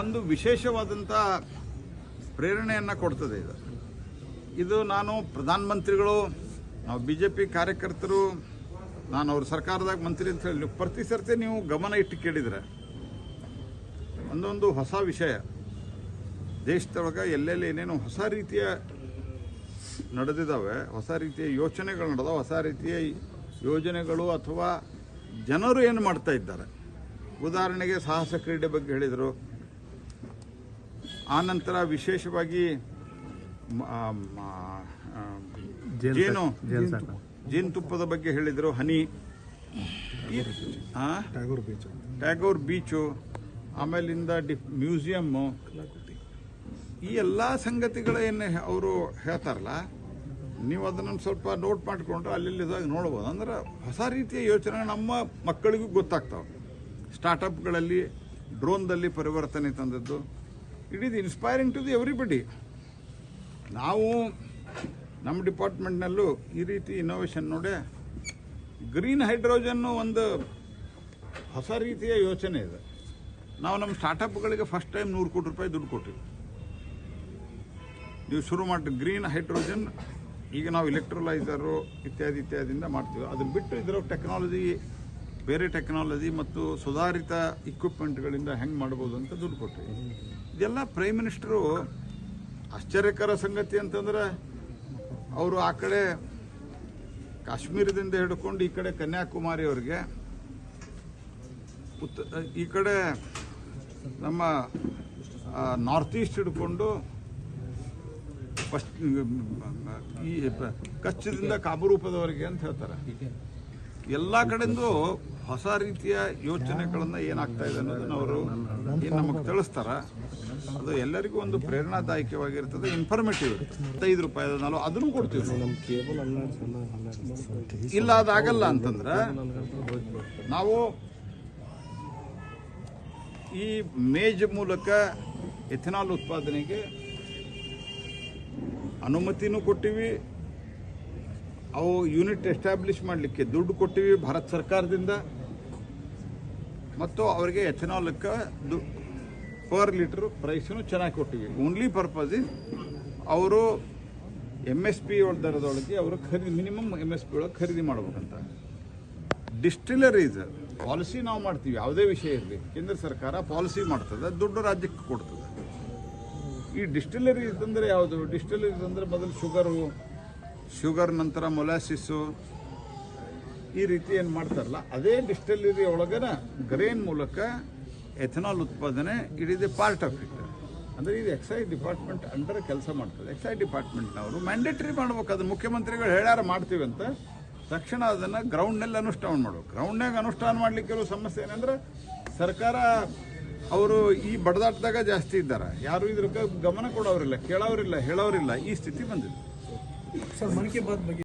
ಒಂದು ವಿಶೇಷವಾದಂಥ ಪ್ರೇರಣೆಯನ್ನು ಕೊಡ್ತದೆ ಇದು. ಇದು ನಾನು ಪ್ರಧಾನಮಂತ್ರಿಗಳು, ನಾವು ಬಿ ಜೆ ಪಿ ಕಾರ್ಯಕರ್ತರು, ನಾನು ಅವ್ರ ಸರ್ಕಾರದಾಗ ಮಂತ್ರಿ ಅಂತ ಹೇಳಿ ಪ್ರತಿ ಸರ್ತಿ ನೀವು ಗಮನ ಇಟ್ಟು ಕೇಳಿದ್ರೆ ಒಂದೊಂದು ಹೊಸ ವಿಷಯ. ದೇಶದೊಳಗೆ ಎಲ್ಲೆಲ್ಲಿ ಏನೇನು ಹೊಸ ರೀತಿಯ ನಡೆದಿದ್ದಾವೆ ಹೊಸ ರೀತಿಯ ಯೋಚನೆಗಳು ನಡೆದಾವೆ, ಹೊಸ ರೀತಿಯ ಯೋಜನೆಗಳು ಅಥವಾ ಜನರು ಏನು ಮಾಡ್ತಾ ಇದ್ದಾರೆ. ಉದಾಹರಣೆಗೆ ಸಾಹಸ ಕ್ರೀಡೆ ಬಗ್ಗೆ ಹೇಳಿದರು ಆನಂತರ ವಿಶೇಷವಾಗಿ ಜೇನು ಜೇನು ಜೇನು ಜೇನುತುಪ್ಪದ ಬಗ್ಗೆ ಹೇಳಿದರು honey. Tagore beach. Tagore beach ಆಮೇಲಿಂದ ಡಿ ಮ್ಯೂಸಿಯಮ್ಮು. ಈ ಎಲ್ಲ ಸಂಗತಿಗಳೇನು ಏನು ಅವರು ಹೇಳ್ತಾರಲ್ಲ ನೀವು ಅದನ್ನು ಸ್ವಲ್ಪ ನೋಟ್ ಮಾಡಿಕೊಂಡ್ರೆ ಅಲ್ಲಿ ಇದಾಗ ನೋಡ್ಬೋದು. ಅಂದ್ರೆ ಹೊಸ ರೀತಿಯ ಯೋಚನೆ ನಮ್ಮ ಮಕ್ಕಳಿಗೂ ಗೊತ್ತಾಗ್ತಾವೆ. ಸ್ಟಾರ್ಟಪ್ಗಳಲ್ಲಿ ಡ್ರೋನ್ದಲ್ಲಿ ಪರಿವರ್ತನೆ ತಂದದ್ದು it is inspiring to the everybody ನಾವು ನಮ್ಮ ಡಿಪಾರ್ಟ್ಮೆಂಟ್ನಲ್ಲೂ ಈ ರೀತಿ ಇನೋವೇಷನ್ ನೋಡಿ ಗ್ರೀನ್ ಹೈಡ್ರೋಜನ್ನು ಒಂದು ಹೊಸ ರೀತಿಯ ಯೋಚನೆ ಇದೆ. ನಾವು ನಮ್ಮ ಸ್ಟಾರ್ಟಪ್ಗಳಿಗೆ ಫಸ್ಟ್ ಟೈಮ್ ನೂರು ಕೋಟಿ ರೂಪಾಯಿ ದುಡ್ಡು ಕೊಟ್ಟಿವಿ. ನೀವು ಶುರು ಮಾಡಿ ಗ್ರೀನ್ ಹೈಡ್ರೋಜನ್ ಈಗ ನಾವು ಇಲೆಕ್ಟ್ರೋಲೈಸರು ಇತ್ಯಾದಿ ಇತ್ಯಾದಿಯಿಂದ ಮಾಡ್ತೀವಿ. ಅದನ್ನ ಬಿಟ್ಟು ಇದರ ಟೆಕ್ನಾಲಜಿ ಬೇರೆ ಟೆಕ್ನಾಲಜಿ ಮತ್ತು ಸುಧಾರಿತ ಇಕ್ವಿಪ್ಮೆಂಟ್ಗಳಿಂದ ಹೆಂಗೆ ಮಾಡ್ಬೋದು ಅಂತ ದುಡ್ಡು ಕೊಟ್ಟಿವಿ ಇದೆಲ್ಲ ಪ್ರೈಮ್ ಮಿನಿಸ್ಟರು ಆಶ್ಚರ್ಯಕರ ಸಂಗತಿ ಅಂತಂದ್ರೆ ಅವರು ಆ ಕಡೆ ಕಾಶ್ಮೀರದಿಂದ ಹಿಡ್ಕೊಂಡು ಈ ಕಡೆ ಕನ್ಯಾಕುಮಾರಿಯವರೆಗೆ ಉತ್ತ ಈ ಕಡೆ ನಮ್ಮ ನಾರ್ತ್ ಈಸ್ಟ್ ಹಿಡ್ಕೊಂಡು ಫಸ್ಟ್ ಈ ಕಚ್ಚದಿಂದ ಕಾಬರೂಪದವರೆಗೆ ಅಂತ ಹೇಳ್ತಾರೆ ಎಲ್ಲ ಕಡೆಯಿಂದ ಹೊಸ ರೀತಿಯ ಯೋಚನೆಗಳನ್ನು ಏನಾಗ್ತಾ ಇದೆ ಅನ್ನೋದನ್ನು ಅವರು ಏನು ನಮಗೆ ತಿಳಿಸ್ತಾರ ಅದು ಎಲ್ಲರಿಗೂ ಒಂದು ಪ್ರೇರಣಾದಾಯಕವಾಗಿರ್ತದೆ ಇನ್ಫಾರ್ಮೇಟಿವ್ ಇರುತ್ತೆ ಐದು ರೂಪಾಯಿ ನಾವು ಅದನ್ನು ಕೊಡ್ತೀವಿ. ಇಲ್ಲ, ಅದಾಗಲ್ಲ ಅಂತಂದ್ರೆ ನಾವು ಈ ಮೇಜ್ ಮೂಲಕ ಎಥೆನಾಲ್ ಉತ್ಪಾದನೆಗೆ ಅನುಮತಿನೂ ಕೊಟ್ಟಿವಿ ಅವು ಯೂನಿಟ್ ಎಸ್ಟಾಬ್ಲಿಷ್ ಮಾಡಲಿಕ್ಕೆ ದುಡ್ಡು ಕೊಟ್ಟಿವಿ ಭಾರತ ಸರ್ಕಾರದಿಂದ. ಮತ್ತು ಅವರಿಗೆ ಎಥೆನಾಲ್ಕ ದು ಪರ್ ಲೀಟ್ರ್ ಪ್ರೈಸನ್ನು ಚೆನ್ನಾಗಿ ಕೊಟ್ಟಿವಿ. ಓನ್ಲಿ ಪರ್ಪಸ್ ಇಸ್ ಅವರು ಎಂ ಎಸ್ ಪಿ ದರದೊಳಗೆ ಅವರು ಖರೀದಿ, ಮಿನಿಮಮ್ ಎಂ ಎಸ್ ಪಿ ಒಳಗೆ ಖರೀದಿ ಮಾಡ್ಬೇಕಂತ. ಡಿಸ್ಟಿಲರೀಸ್ ಪಾಲಿಸಿ ನಾವು ಮಾಡ್ತೀವಿ, ಯಾವುದೇ ವಿಷಯ ಇರಲಿ. ಕೇಂದ್ರ ಸರ್ಕಾರ ಪಾಲಿಸಿ ಮಾಡ್ತದೆ, ದುಡ್ಡು ರಾಜ್ಯಕ್ಕೆ ಕೊಡ್ತದೆ. ಈ ಡಿಸ್ಟಿಲರೀಸ್ ಅಂದರೆ ಯಾವುದು? ಡಿಸ್ಟಿಲರೀಸ್ ಅಂದರೆ ಮೊದಲು ಶುಗರು ಶುಗರ್ ನಂತರ ಮೊಲಾಸಿಸ್ಸು ಈ ರೀತಿ ಏನು ಮಾಡ್ತಾರಲ್ಲ, ಅದೇ ಡಿಸ್ಟಿಲರಿ ಒಳಗನ ಗ್ರೇನ್ ಮೂಲಕ ಎಥನಾಲ್ ಉತ್ಪಾದನೆ it a part of it ಅಂದರೆ ಇದು ಎಕ್ಸೈಸ್ ಡಿಪಾರ್ಟ್ಮೆಂಟ್ ಅಂಡರ್ ಕೆಲಸ ಮಾಡ್ತದೆ. ಎಕ್ಸೈಸ್ ಡಿಪಾರ್ಟ್ಮೆಂಟ್ನವರು ಮ್ಯಾಂಡೇಟ್ರಿ ಮಾಡ್ಬೇಕು. ಅದು ಮುಖ್ಯಮಂತ್ರಿಗಳು ಹೇಳ್ಯಾರ, ಮಾಡ್ತೀವಿ ಅಂತ. ತಕ್ಷಣ ಅದನ್ನು ಗ್ರೌಂಡ್ನಲ್ಲಿ ಅನುಷ್ಠಾನ ಮಾಡಬೇಕು. ಗ್ರೌಂಡ್ನಾಗ ಅನುಷ್ಠಾನ ಮಾಡ್ಲಿಕ್ಕೆ ಕೆಲವು ಸಮಸ್ಯೆ ಏನಂದ್ರೆ, ಸರ್ಕಾರ ಅವರು ಈ ಬಡದಾಟದಾಗ ಜಾಸ್ತಿ ಇದ್ದಾರೆ. ಯಾರು ಇದ್ರ ಗಮನ ಕೊಡೋರಿಲ್ಲ ಕೇಳೋರಿಲ್ಲ ಹೇಳೋರಿಲ್ಲ ಈ ಸ್ಥಿತಿ ಬಂದಿದೆ. सर मन की बात